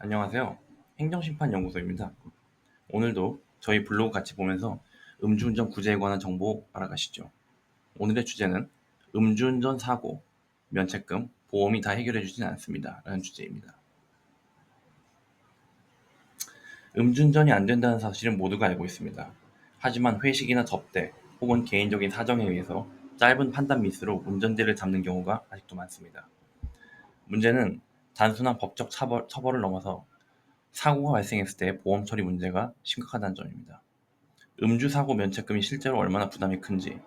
안녕하세요. 행정심판연구소입니다. 오늘도 저희 블로그 같이 보면서 음주운전 구제에 관한 정보 알아가시죠. 오늘의 주제는 음주운전 사고, 면책금, 보험이 다 해결해주진 않습니다. 라는 주제입니다. 음주운전이 안 된다는 사실은 모두가 알고 있습니다. 하지만 회식이나 접대 혹은 개인적인 사정에 의해서 짧은 판단 미스로 운전대를 잡는 경우가 아직도 많습니다. 문제는 단순한 법적 처벌, 처벌을 넘어서 사고가 발생했을 때 보험 처리 문제가 심각하다는 점입니다. 음주 사고 면책금이 실제로 얼마나 부담이 큰지,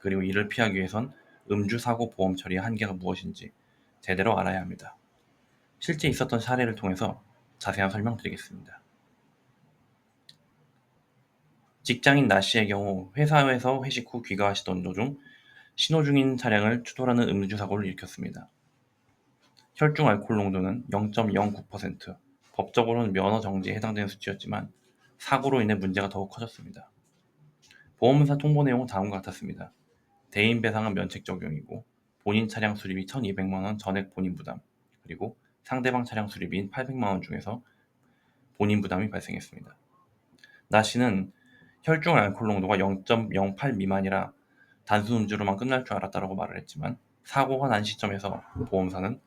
그리고 이를 피하기 위해선 음주 사고 보험 처리의 한계가 무엇인지 제대로 알아야 합니다. 실제 있었던 사례를 통해서 자세한 설명드리겠습니다. 직장인 나 씨의 경우 회사에서 회식 후 귀가하시던 도중 신호 중인 차량을 추돌하는 음주 사고를 일으켰습니다. 혈중 알코올 농도는 0.09%, 법적으로는 면허 정지에 해당되는 수치였지만 사고로 인해 문제가 더욱 커졌습니다. 보험사 통보 내용은 다음과 같았습니다. 대인 배상은 면책 적용이고 본인 차량 수리비 1200만 원 전액 본인 부담 그리고 상대방 차량 수리비인 800만 원 중에서 본인 부담이 발생했습니다. 나 씨는 혈중 알코올 농도가 0.08 미만이라 단순 음주로만 끝날 줄 알았다고 말을 했지만 사고가 난 시점에서 보험사는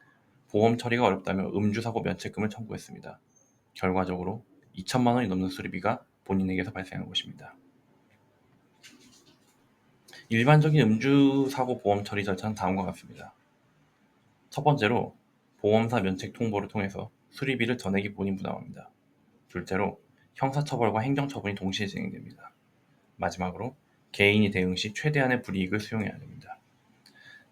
보험 처리가 어렵다며 음주사고 면책금을 청구했습니다. 결과적으로 2천만 원이 넘는 수리비가 본인에게서 발생한 것입니다. 일반적인 음주사고 보험 처리 절차는 다음과 같습니다. 첫 번째로 보험사 면책 통보를 통해서 수리비를 전액이 본인 부담합니다. 둘째로 형사처벌과 행정처분이 동시에 진행됩니다. 마지막으로 개인이 대응 시 최대한의 불이익을 수용해야 됩니다.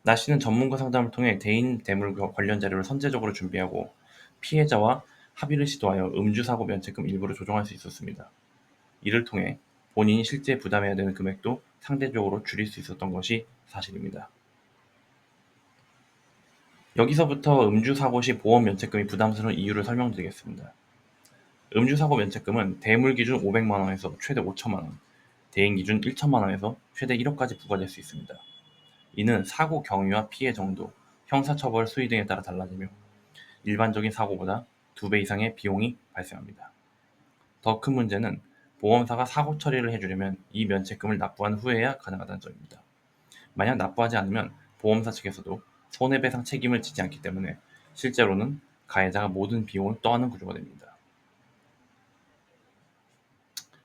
나 씨는 전문가 상담을 통해 대인 대물 관련 자료를 선제적으로 준비하고 피해자와 합의를 시도하여 음주 사고 면책금 일부를 조정할 수 있었습니다. 이를 통해 본인이 실제 부담해야 되는 금액도 상대적으로 줄일 수 있었던 것이 사실입니다. 여기서부터 음주사고 시 보험 면책금이 부담스러운 이유를 설명드리겠습니다. 음주사고 면책금은 대물 기준 500만원에서 최대 5천만원, 대인 기준 1천만원에서 최대 1억까지 부과될 수 있습니다. 이는 사고 경위와 피해 정도, 형사처벌 수위 등에 따라 달라지며 일반적인 사고보다 두 배 이상의 비용이 발생합니다. 더 큰 문제는 보험사가 사고 처리를 해주려면 이 면책금을 납부한 후에야 가능하다는 점입니다. 만약 납부하지 않으면 보험사 측에서도 손해배상 책임을 지지 않기 때문에 실제로는 가해자가 모든 비용을 떠안는 구조가 됩니다.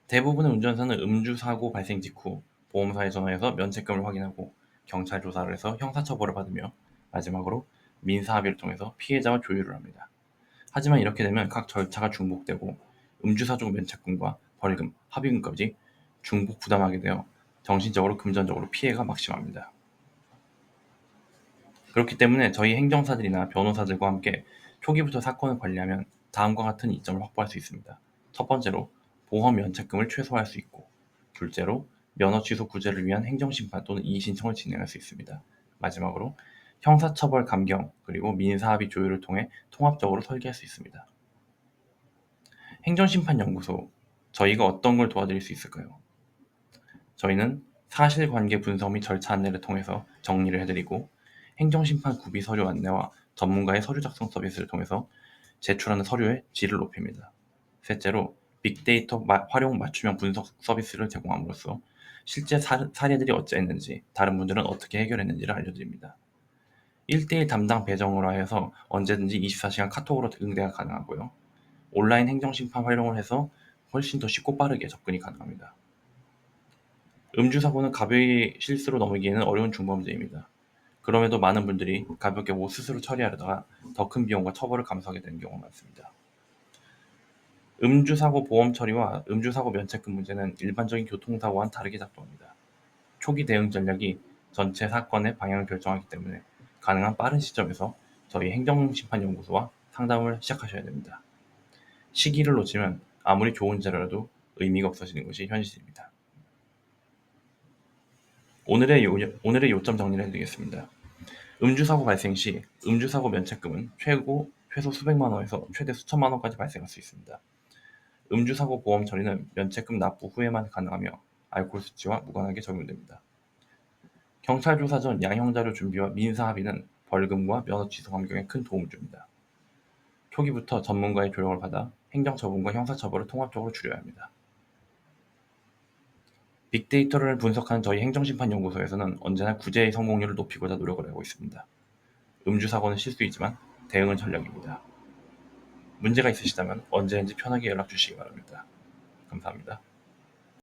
대부분의 운전사는 음주 사고 발생 직후 보험사에 전화해서 면책금을 확인하고 경찰 조사를 해서 형사처벌을 받으며 마지막으로 민사합의를 통해서 피해자와 조율을 합니다. 하지만 이렇게 되면 각 절차가 중복되고 음주사고 면책금과 벌금, 합의금까지 중복 부담하게 되어 정신적으로 금전적으로 피해가 막심합니다. 그렇기 때문에 저희 행정사들이나 변호사들과 함께 초기부터 사건을 관리하면 다음과 같은 이점을 확보할 수 있습니다. 첫 번째로 보험 면책금을 최소화할 수 있고 둘째로 면허 취소 구제를 위한 행정심판 또는 이의신청을 진행할 수 있습니다. 마지막으로 형사처벌 감경 그리고 민사합의 조율을 통해 통합적으로 설계할 수 있습니다. 행정심판연구소 저희가 어떤 걸 도와드릴 수 있을까요? 저희는 사실관계 분석 및 절차 안내를 통해서 정리를 해드리고 행정심판 구비 서류 안내와 전문가의 서류 작성 서비스를 통해서 제출하는 서류의 질을 높입니다. 셋째로 빅데이터 활용 맞춤형 분석 서비스를 제공함으로써 실제 사례들이 어찌했는지 다른 분들은 어떻게 해결했는지를 알려드립니다. 1대1 담당 배정으로 하여서 언제든지 24시간 카톡으로 응대가 가능하고요. 온라인 행정심판 활용을 해서 훨씬 더 쉽고 빠르게 접근이 가능합니다. 음주사고는 가벼이 실수로 넘기기에는 어려운 중범죄입니다. 그럼에도 많은 분들이 가볍게 못 스스로 처리하려다가 더 큰 비용과 처벌을 감수하게 되는 경우가 많습니다. 음주사고 보험 처리와 음주사고 면책금 문제는 일반적인 교통사고와는 다르게 작동합니다. 초기 대응 전략이 전체 사건의 방향을 결정하기 때문에 가능한 빠른 시점에서 저희 행정심판연구소와 상담을 시작하셔야 됩니다. 시기를 놓치면 아무리 좋은 자료라도 의미가 없어지는 것이 현실입니다. 오늘의, 요, 오늘의 요점 정리를 해드리겠습니다. 음주사고 발생 시 음주사고 면책금은 최고 최소 수백만 원에서 최대 수천만 원까지 발생할 수 있습니다. 음주사고 보험 처리는 면책금 납부 후에만 가능하며 알코올 수치와 무관하게 적용됩니다. 경찰 조사 전 양형 자료 준비와 민사 합의는 벌금과 면허 취소 환경에 큰 도움을 줍니다. 초기부터 전문가의 조력을 받아 행정처분과 형사처벌을 통합적으로 줄여야 합니다. 빅데이터를 분석하는 저희 행정심판연구소에서는 언제나 구제의 성공률을 높이고자 노력을 하고 있습니다. 음주 사고는 실수이지만 대응은 전략입니다. 문제가 있으시다면 언제든지 편하게 연락 주시기 바랍니다. 감사합니다.